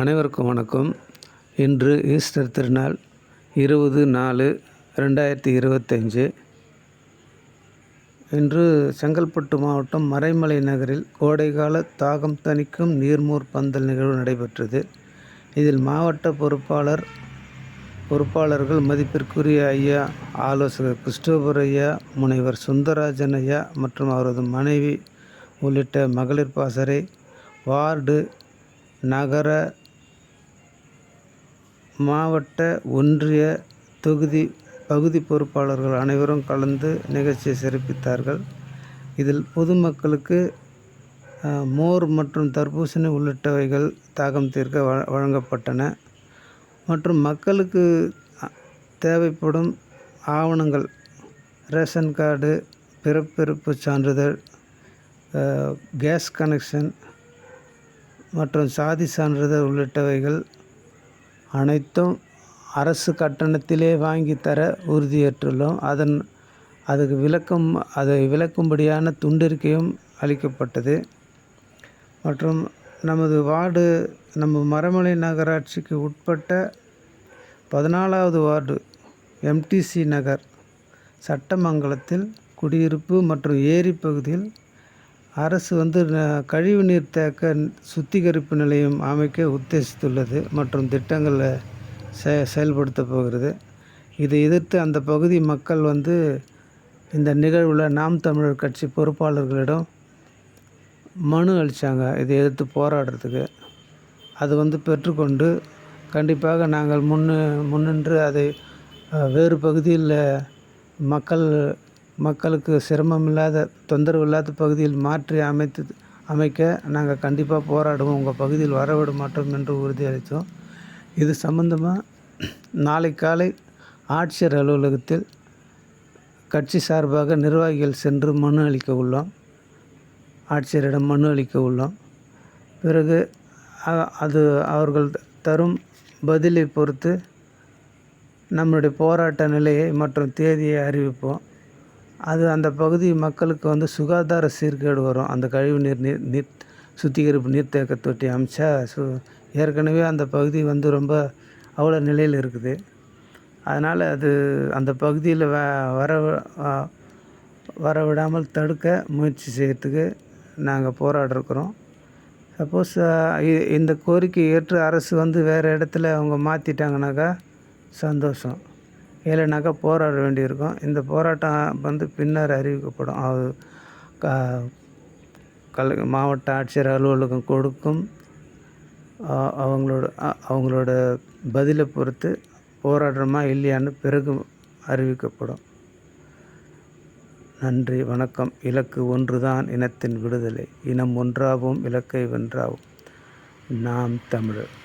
அனைவருக்கும் வணக்கம். இன்று ஈஸ்டர் திருநாள் இருபது நாலு ரெண்டாயிரத்தி இருபத்தஞ்சு இன்று செங்கல்பட்டு மாவட்டம் மறைமலை நகரில் கோடைகால தாகம் தணிக்கும் நீர்மூர் பந்தல் நிகழ்வு நடைபெற்றது. இதில் மாவட்ட பொறுப்பாளர் பொறுப்பாளர்கள் மதிப்பிற்குரிய ஐயா ஆலோசகர் கிறிஸ்டோபர் ஐயா முனைவர் சுந்தரராஜன் ஐயா மற்றும் அவரது மனைவி உள்ளிட்ட மகளிர் பாசறை வார்டு நகர மாவட்ட ஒன்றிய தொகுதி பகுதி பொறுப்பாளர்கள் அனைவரும் கலந்து நிகழ்ச்சியை சிறப்பித்தார்கள். இதில் பொதுமக்களுக்கு மோர் மற்றும் தர்பூசணி உள்ளிட்டவைகள் தாகம் தீர்க்க வ வழங்கப்பட்டன. மற்றும் மக்களுக்கு தேவைப்படும் ஆவணங்கள் ரேஷன் கார்டு பிறப்பிறப்பு சான்றிதழ் கேஸ் கனெக்ஷன் மற்றும் சாதி சான்றிதழ் உள்ளிட்டவைகள் அனைத்தும் அரசு கட்டணத்திலே வாங்கி தர உறுதியேற்றுள்ளோம். அதன் அதுக்கு விளக்கம் அதை விளக்கும்படியான துண்டறிக்கையும் அளிக்கப்பட்டது. மற்றும் நமது வார்டு நம்ம மரமலை நகராட்சிக்கு உட்பட்ட பதினாலாவது வார்டு எம்டிசி நகர் சட்டமங்கலத்தில் குடியிருப்பு மற்றும் ஏரி பகுதியில் அரசு வந்து கழிவு கழிவுநீர் தேக்க சுத்திகரிப்பு நிலையம் அமைக்க உத்தேசித்துள்ளது மற்றும் திட்டங்களை செ செயல்படுத்த போகிறது. இதை எதிர்த்து அந்த பகுதி மக்கள் வந்து இந்த நிகழ்வில் நாம் தமிழர் கட்சி பொறுப்பாளர்களிடம் மனு அளித்தாங்க இதை எதிர்த்து போராடுறதுக்கு. அது வந்து பெற்றுக்கொண்டு கண்டிப்பாக நாங்கள் முன்னு முன்னின்று அதை வேறு பகுதியில் மக்கள் மக்களுக்கு சிரமம் இல்லாத தொந்தரவு இல்லாத பகுதியில் மாற்றி அமைத்து அமைக்க நாங்கள் கண்டிப்பாக போராடுவோம். உங்கள் பகுதியில் வரவிட மாட்டோம் என்று உறுதியளித்தோம். இது சம்பந்தமாக நாளை காலை ஆட்சியர் அலுவலகத்தில் கட்சி சார்பாக நிர்வாகிகள் சென்று மனு அளிக்க உள்ளோம். ஆட்சியரிடம் மனு அளிக்க உள்ளோம். பிறகு அது அவர்கள் தரும் பதிலை பொறுத்து நம்மளுடைய போராட்ட நிலையை மற்றும் தேதியை அறிவிப்போம். அது அந்த பகுதி மக்களுக்கு வந்து சுகாதார சீர்கேடு வரும். அந்த கழிவு நீர் நீர் நீர் சுத்திகரிப்பு நீர்த்தேக்க தொட்டி அமைச்சா சு ஏற்கனவே அந்த பகுதி வந்து ரொம்ப அவ்வளோ நிலையில் இருக்குது. அதனால் அது அந்த பகுதியில் வ வர வர விடாமல் தடுக்க முயற்சி செய்கிறதுக்கு நாங்கள் போராடிருக்கிறோம். சப்போஸ் இந்த கோரிக்கை ஏற்று அரசு வந்து வேறு இடத்துல அவங்க மாற்றிட்டாங்கனாக்கா சந்தோஷம். இல்லைனாக்கா போராட வேண்டியிருக்கும். இந்த போராட்டம் வந்து பின்னர் அறிவிக்கப்படும். அது க- கல் மாவட்ட ஆட்சியர் அலுவலகம் கொடுக்கும். அவங்களோட அவங்களோட பதிலை பொறுத்து போராடுறோமா இல்லையான்னு பிறகு அறிவிக்கப்படும். நன்றி வணக்கம். இலக்கு ஒன்றுதான் இனத்தின் விடுதலை. இனம் ஒன்றாகவும் இலக்கை வென்றாவும். நாம் தமிழர்.